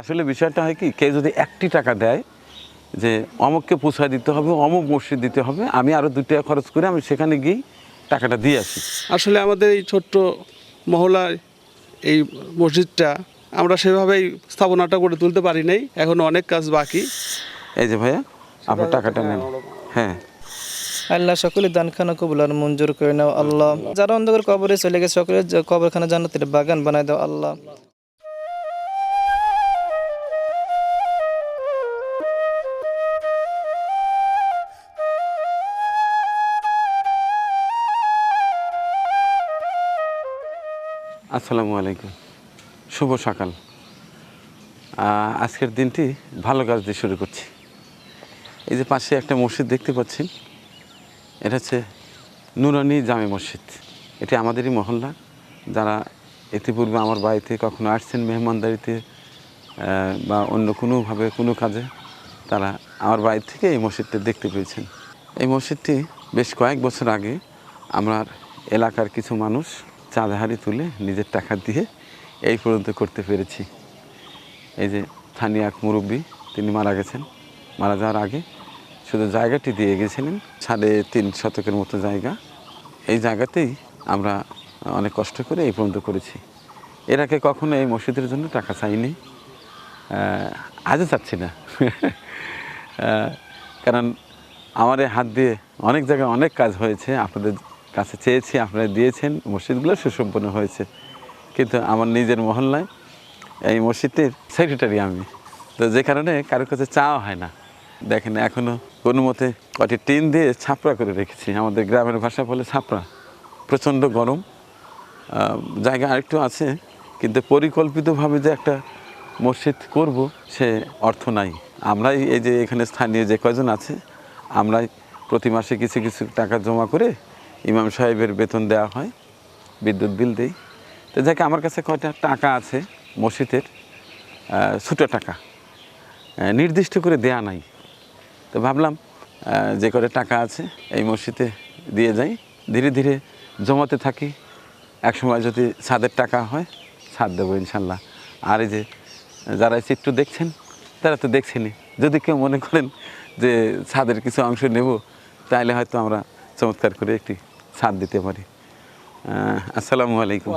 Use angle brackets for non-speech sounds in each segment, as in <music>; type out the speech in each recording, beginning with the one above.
আসলে বিষয়টা হয় কি কেউ যদি একটি টাকা দেয় যে অমুককে পোষায় দিতে হবে অমুক মসজিদ দিতে হবে আমি আরও দু টাকা খরচ করে আমি সেখানে গিয়ে টাকাটা দিয়ে আসি। আসলে আমাদের এই ছোট্ট মহলায় এই মসজিদটা আমরা সেভাবেই স্থাপনাটা করে তুলতে পারি নাই এখন অনেক কাজ বাকি। এই যে ভাইয়া আপনার টাকাটা নেন। হ্যাঁ। আল্লাহ সকলে দান খানা কবুল আর মঞ্জুর করে নাও আল্লাহ। যারা অন্ধকার কবরে চলে গেছে সকলে যে কবরখানা জান্নাতের বাগান বানায় দাও আল্লাহ। আসসালামু আলাইকুম। শুভ সকাল। আজকের দিনটি ভালো কাজ দিয়ে শুরু করছি। এই যে পাশে একটা মসজিদ দেখতে পাচ্ছেন এটা হচ্ছে নুরানি জামে মসজিদ। এটি আমাদেরই মহল্লা। যারা ইতিপূর্বে আমার বাড়িতে কখনো আসছেন মেহমানদারিতে বা অন্য কোনোভাবে কোনো কাজে, তারা আমার বাড়ি থেকে এই মসজিদটা দেখতে পেয়েছেন। এই মসজিদটি বেশ কয়েক বছর আগে আমার এলাকার কিছু মানুষ চাঁদাহারি তুলে নিজের টাকা দিয়ে এই পর্যন্ত করতে পেরেছি। এই যে স্থানীয় এক মুরব্বী, তিনি মারা গেছেন। মারা যাওয়ার আগে শুধু জায়গাটি দিয়ে গেছিলেন সাড়ে তিন শতকের মতো জায়গা। এই জায়গাতেই আমরা অনেক কষ্ট করে এই পর্যন্ত করেছি। এর আগে কখনো এই মসজিদের জন্য টাকা চাইনি। আজও চাচ্ছি না। কারণ আমার হাত দিয়ে অনেক জায়গায় অনেক কাজ হয়েছে। আপনাদের কাছে চেয়েছি, আপনারা দিয়েছেন, মসজিদগুলো সুসম্পন্ন হয়েছে। কিন্তু আমার নিজের মহল্লায় এই মসজিদের সেক্রেটারি আমি। তো যে কারণে কারোর কাছে চাওয়া হয় না। দেখেন এখনও কোনো মতে কটি টিন দিয়ে ছাপড়া করে রেখেছি। আমাদের গ্রামের ভাষা বলে ছাপড়া। প্রচণ্ড গরম। জায়গা আরেকটু আছে, কিন্তু পরিকল্পিতভাবে যে একটা মসজিদ করব, সে অর্থ নাই। আমরাই এই যে এখানে স্থানীয় যে কয়জন আছে, আমরাই প্রতি মাসে কিছু কিছু টাকা জমা করে ইমাম সাহেবের বেতন দেওয়া হয়, বিদ্যুৎ বিল দেই। তো যাকে, আমার কাছে কয়টা টাকা আছে মসজিদের ছোটো টাকা। নির্দিষ্ট করে দেয়া নাই। তো ভাবলাম যে করে টাকা আছে এই মসজিদে দিয়ে যাই। ধীরে ধীরে জমাতে থাকি। এক সময় যদি ছাদের টাকা হয়, ছাদ দেবো ইনশাল্লাহ। আর এই যে যারা এই চিত্র দেখছেন, তারা তো দেখছেনই। যদি কেউ মনে করেন যে ছাদের কিছু অংশ নেব তাহলে হয়তো আমরা চমৎকার করে একটি ছাদ দিতে পারি। আসসালামু আলাইকুম।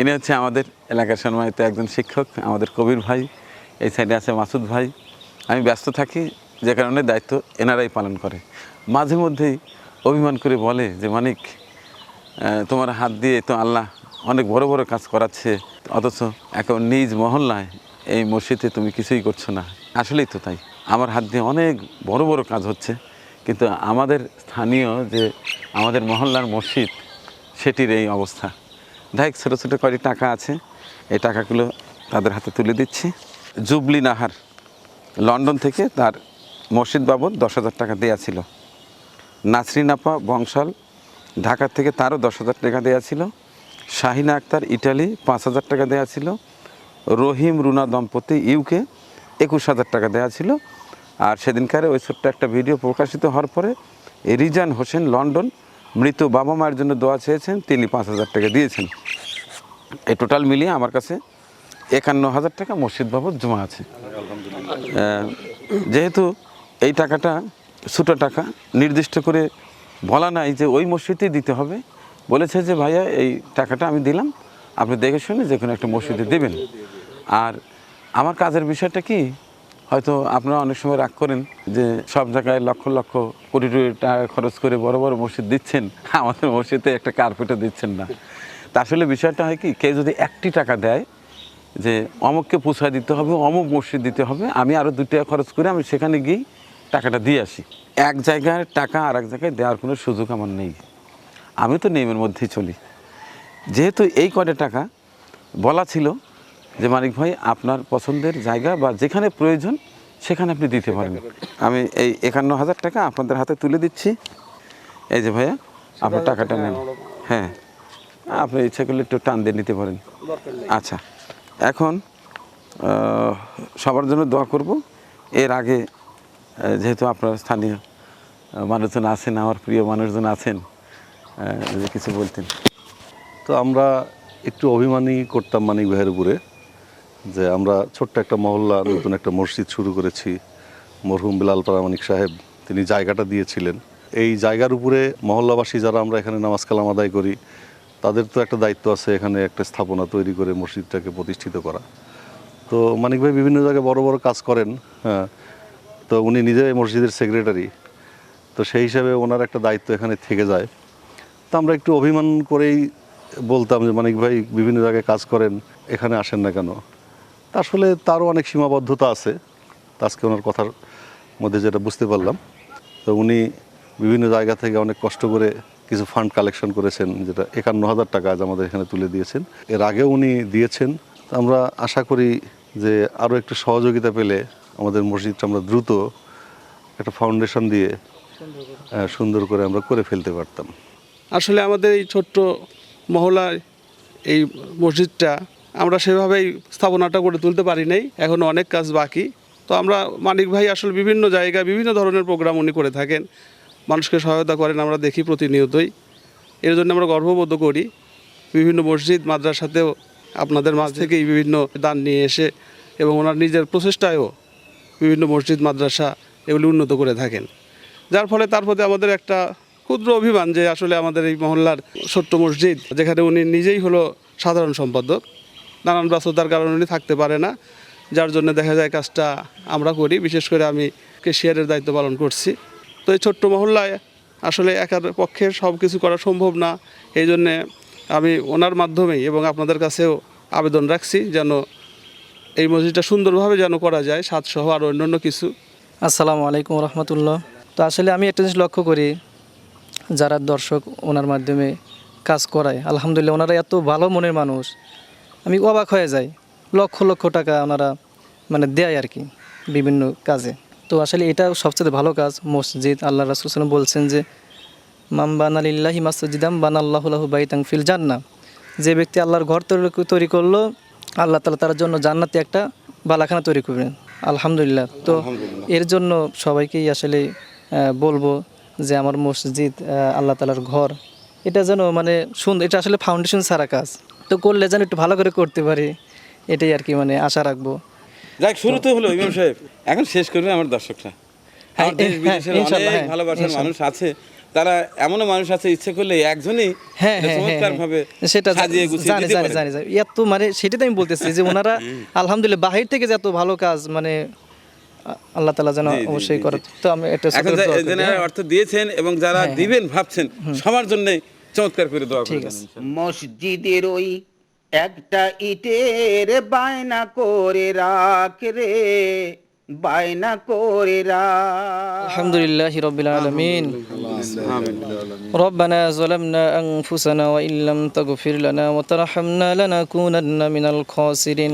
ইনি হচ্ছে আমাদের এলাকার সম্মানিত একজন শিক্ষক, আমাদের কবির ভাই, এই সাইডে আছে মাসুদ ভাই। আমি ব্যস্ত থাকি, যে কারণে দায়িত্ব এনারাই পালন করে। মাঝে মধ্যেই অভিমান করে বলে যে, মানিক তোমার হাত দিয়ে তো আল্লাহ অনেক বড় বড় কাজ করাচ্ছে, অথচ এখন নিজ মহল্লায় এই মসজিদে তুমি কিছুই করছ না। আসলেই তো তাই। আমার হাত দিয়ে অনেক বড় বড় কাজ হচ্ছে। কিন্তু আমাদের স্থানীয় যে আমাদের মহল্লার মসজিদ, সেটির এই অবস্থা। দেখ, ছোটো ছোটো কয়টি টাকা আছে। এই টাকাগুলো তাদের হাতে তুলে দিচ্ছি। জুবলি নাহার, লন্ডন থেকে তার মসজিদ বাবদ দশ হাজার টাকা দেয়া ছিল। নাসরিন আপা বংশাল ঢাকা থেকে তারও দশ হাজার টাকা দেওয়া ছিল। শাহিনা আক্তার, ইটালি, পাঁচ হাজার টাকা দেওয়া ছিল। রহিম রুনা দম্পতি, ইউকে, একুশ হাজার টাকা দেওয়া ছিল। আর সেদিনকার ওই ছোট্ট একটা ভিডিও প্রকাশিত হওয়ার পরে রিজান হোসেন লন্ডন মৃত বাবা মায়ের জন্য দোয়া চেয়েছেন, তিনি পাঁচ হাজার টাকা দিয়েছেন। এই টোটাল মিলিয়ে আমার কাছে একান্ন হাজার টাকা মসজিদ বাবদ জমা আছে। যেহেতু এই টাকাটা ছোটো টাকা, নির্দিষ্ট করে বলা নাই যে ওই মসজিদেই দিতে হবে, বলেছে যে ভাইয়া এই টাকাটা আমি দিলাম, আপনি দেখে শুনে যে কোনো একটা মসজিদে দেবেন। আর আমার কাজের বিষয়টা কি হয়তো আপনারা অনেক সময় রাগ করেন যে সব জায়গায় লক্ষ লক্ষ কোটি কোটি টাকা খরচ করে বড় বড় মসজিদ দিচ্ছেন। <laughs> আমাদের মসজিদে একটা কার্পেটও দিচ্ছেন না। তা আসলে বিষয়টা হয় কি, কেউ যদি একটি টাকা দেয় যে অমুককে পোষায় দিতে হবে, অমুক মসজিদ দিতে হবে, আমি আরও দু টাকা খরচ করে আমি সেখানে গিয়ে টাকাটা দিয়ে আসি। এক জায়গায় টাকা আর এক জায়গায় দেওয়ার কোনো সুযোগ আমার নেই। আমি তো নিয়মের মধ্যেই চলি। যেহেতু এই কটা টাকা বলা ছিল যে মানিক ভাই আপনার পছন্দের জায়গা বা যেখানে প্রয়োজন সেখানে আপনি দিতে পারেন। আমি এই একান্ন হাজার টাকা আপনাদের হাতে তুলে দিচ্ছি। এই যে ভাইয়া আপনার টাকাটা নেন। হ্যাঁ আপনি ইচ্ছা করলে একটু টান দিয়ে নিতে পারেন। আচ্ছা এখন সবার জন্য দোয়া করব। এর আগে যেহেতু আপনার স্থানীয় মানুষজন আছেন আমার প্রিয় মানুষজন আছেন কিছু বলতেন। তো আমরা একটু অভিমানী করতাম মানিক ভাইয়ের উপরে। যে আমরা ছোট্ট একটা মহল্লা, নতুন একটা মসজিদ শুরু করেছি। মরহুম বিলাল প্রামাণিক সাহেব, তিনি জায়গাটা দিয়েছিলেন। এই জায়গার উপরে মহল্লাবাসী যারা আমরা এখানে নামাজ কালাম আদায় করি, তাদের তো একটা দায়িত্ব আছে এখানে একটা স্থাপনা তৈরি করে মসজিদটাকে প্রতিষ্ঠিত করা। তো মানিক ভাই বিভিন্ন জায়গায় বড় বড় কাজ করেন হ্যাঁ। তো উনি নিজে মসজিদের সেক্রেটারি। তো সেই হিসাবে ওনার একটা দায়িত্ব এখানে থেকে যায়। তো আমরা একটু অভিমান করেই বলতাম যে, মানিক ভাই, বিভিন্ন জায়গায় কাজ করেন, এখানে আসেন না কেন? আসলে তারও অনেক সীমাবদ্ধতা আছে। আজকে ওনার কথার মধ্যে যেটা বুঝতে পারলাম। তো উনি বিভিন্ন জায়গা থেকে অনেক কষ্ট করে কিছু ফান্ড কালেকশন করেছেন, যেটা একান্ন হাজার টাকা আজ আমাদের এখানে তুলে দিয়েছেন। এর আগেও উনি দিয়েছেন। তো আমরা আশা করি যে আরও একটু সহযোগিতা পেলে আমাদের মসজিদটা আমরা দ্রুত একটা ফাউন্ডেশন দিয়ে সুন্দর করে আমরা করে ফেলতে পারতাম। আসলে আমাদের এই ছোট্ট মহলায় এই মসজিদটা আমরা সেভাবেই স্থাপনাটা করে তুলতে পারি নাই এখনও অনেক কাজ বাকি। তো আমরা মানিক ভাই আসলে বিভিন্ন জায়গায় বিভিন্ন ধরনের প্রোগ্রাম উনি করে থাকেন। মানুষকে সহায়তা করেন, আমরা দেখি প্রতিনিয়তই। এর জন্য আমরা গর্ববোধ করি। বিভিন্ন মসজিদ, মাদ্রাসাতেও আপনাদের মাঝ থেকেই বিভিন্ন দান নিয়ে এসে এবং ওনার নিজের প্রচেষ্টায়ও বিভিন্ন মসজিদ, মাদ্রাসা এগুলি উন্নত করে থাকেন। যার ফলে তার প্রতি আমাদের একটা ক্ষুদ্র অভিমান যে আসলে আমাদের এই মহল্লার ছোট্ট মসজিদ, যেখানে উনি নিজেই হলো সাধারণ সম্পাদক। নানান ব্যস্ততার কারণে থাকতে পারে না। যার জন্য দেখা যায় কাজটা আমরা করি। বিশেষ করে আমি কেশিয়ারের দায়িত্ব পালন করছি। তো এই ছোট্ট মহল্লায় আসলে একার পক্ষে সব কিছু করা সম্ভব না। এই জন্যে আমি ওনার মাধ্যমেই এবং আপনাদের কাছেও আবেদন রাখছি যেন এই মসজিদটা সুন্দরভাবে যেন করা যায় সাতসহ আর অন্যান্য কিছু। আসসালামু আলাইকুম রহমতুল্লাহ তো আসলে আমি একটা জিনিস লক্ষ্য করি, যারা দর্শক ওনার মাধ্যমে কাজ করায়। আলহামদুলিল্লাহ, ওনারা এত ভালো মনের মানুষ। আমি অবাক হয়ে যাই। লক্ষ লক্ষ টাকা ওনারা মানে দেয় আর কি বিভিন্ন কাজে। তো আসলে এটা সবচেয়ে ভালো কাজ। মসজিদ আল্লাহ রাসুল বলছেন যে মাম বানালিল্লাহি মাসজিদাম বানাল্লাহুল্লাহু বাইতাং ফিল জান্না যে ব্যক্তি আল্লাহর ঘর তৈরি- তৈরি করল আল্লাহ তালা তার জন্য জান্নাতে একটা বালাখানা তৈরি করবেন। আলহামদুলিল্লাহ। তো এর জন্য সবাইকেই আসলে বলব যে আমার মসজিদ আল্লাহ তালার ঘর এটা যেন মানে সুন্দর এটা আসলে ফাউন্ডেশন ছাড়া কাজ। তো করলে যেন একটু ভালো করে করতে পারি এটাই আর কি মানে আশা রাখব। যাক শুরু তো হলো ইমাম সাহেব। এখন শেষ করবে আমার দর্শকরা। হ্যাঁ, আমার দেশ হ্যাঁ, বিদেশের অনেক হ্যাঁ, ভালোবাসার মানুষ আছে। তারা এমনও মানুষ আছে ইচ্ছে করলে একজনই হ্যাঁ এটা চমৎকার ভাবে সেটা সাজিয়ে গুছিয়ে জানি জানি জানি জানি। এত মানে সেটাই আমি বলতেছি যে ওনারা <laughs> আলহামদুলিল্লাহ বাহির থেকে যে এত ভালো কাজ মানে আল্লাহ তালা যেন অবশ্যই করে তো আমি? অর্থ দিয়েছেন এবং যারা দিবেন ভাবছেন সবার জন্য চমৎকার করে দোয়া ঠিক করবেন আছে। মসজিদের ওই একটা ইটের বায়না করে রাখ রে বায়না করে রাখ আলহামদুলিল্লাহ রবিল আলমিন ربنا ظلمنا أنفسنا وإن لم تغفر لنا وترحمنا لنكونن من الخاسرين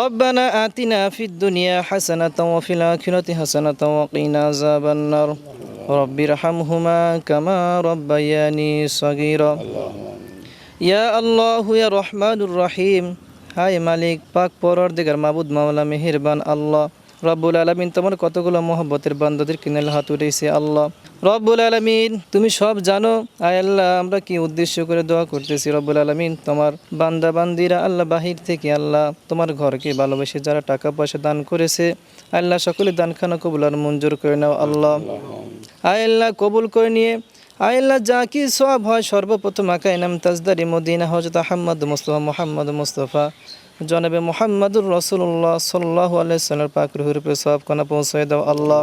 ربنا آتنا في الدنيا حسنة وفي الآخرة حسنة وقنا عذاب النار رب ارحمهما كما ربياني صغيرا ইয়া আল্লাহ ইয়া রহমানুর রহিম হাই মালিক পাক পরর দিগার মাবুদ মাওলা মেহেরবান আল্লাহ রব্বুল আলমিন তোমার কতগুলো মহব্বতের বান্দাদের কিনাল হাত উঠেছে আল্লাহ। রব্বুল আলমিন, তুমি সব জানো। আয় আল্লাহ, আমরা কি উদ্দেশ্য করে দোয়া করতেছি রব্বুল আলমিন? তোমার বান্দা বান্দিরা আল্লাহ বাহির থেকে আল্লাহ তোমার ঘরকে ভালোবেসে যারা টাকা পয়সা দান করেছে, আল্লাহ সকলে দানখানা কবুল আর মঞ্জুর করে নাও আল্লাহ। আয় আল্লাহ, কবুল করে নিয়ে। আল্লাহ, যা কি সব হয় সর্বপ্রথম আকা ইনাম তাজদারি মদিনা হজরত আহম্মদ মুস্তফা, মোহাম্মদ মুস্তফা। জনাবে মোহাম্মদুর রসুল্লাহ সাল্লাহ আলাইসালের পাক রুহুরূপে সব কনা পৌঁছে দাও আল্লাহ।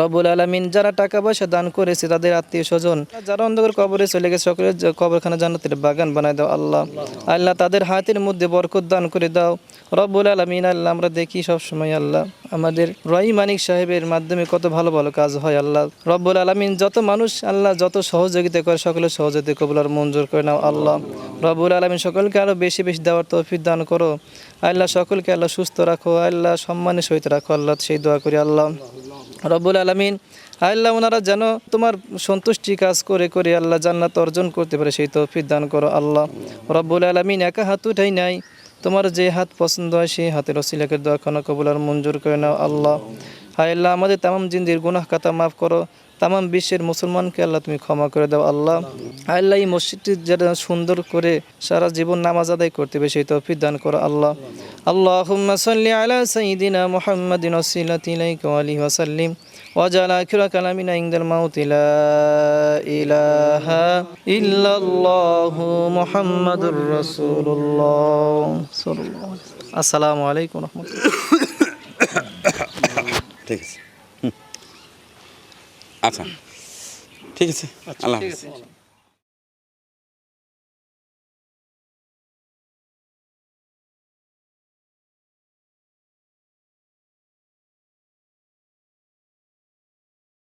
রবুল আলমিন যারা টাকা পয়সা দান করেছে, তাদের আত্মীয় স্বজন, যারা অন্ধকার কবরে চলে গেছে, সকলের কবরখানা জান্নাতের বাগান বানায় দাও আল্লাহ। আল্লাহ তাদের হাতের মধ্যে বরকত দান করে দাও। রবুল আলমিন আল্লাহ, আমরা দেখি সবসময় আল্লাহ। আমাদের রহি মানিক সাহেবের মাধ্যমে কত ভালো ভালো কাজ হয় আল্লাহ। রব্বুল আলমিন যত মানুষ আল্লাহ যত সহযোগিতা করে সকলের সহযোগিতা কবুল আর মঞ্জুর করে নাও আল্লাহ। রব্বুল আলমিন সকলকে আরও বেশি বেশি দেওয়ার তৌফিক দান করো। আল্লাহ সকলকে আল্লাহ সুস্থ রাখো, আল্লাহ সম্মানের সহিত রাখো, আল্লাহ সেই দোয়া করি আল্লাহ। রব্বুল আলমিন, আল্লাহ ওনারা যেন তোমার সন্তুষ্টি কাজ করে করে আল্লাহ জান্নাত অর্জন করতে পারে সেই তৌফিক দান করো আল্লাহ। রব্বুল আলমিন একা হাত উঠাই নাই তোমার যে হাত পছন্দ হয় সেই হাতের অসিলাকের দোয়াখানা কবুল আর মঞ্জুর করে নাও, আল্লাহ। হায় আল্লাহ, আমাদের তামাম জিন্দির গুনাহ কাতা মাফ করো, তামাম বিশ্বের মুসলমানকে আল্লাহ তুমি ক্ষমা করে দাও, আল্লাহ। আল্লাহ, এই মসজিদটি যেটা সুন্দর করে সারা জীবন নামাজ আদায় করতে তো তৌফিক দান করো, আল্লাহ। আল্লাহ সাল্লি আলা মোহাম্মদিন وجعل آخر كلامنا عند الموت لا إله إلا الله محمد رسول الله صلى الله عليه وسلم السلام عليكم ورحمة الله ঠিক আছে হুম। আচ্ছা ঠিক আছে আল্লাহ হাফিজ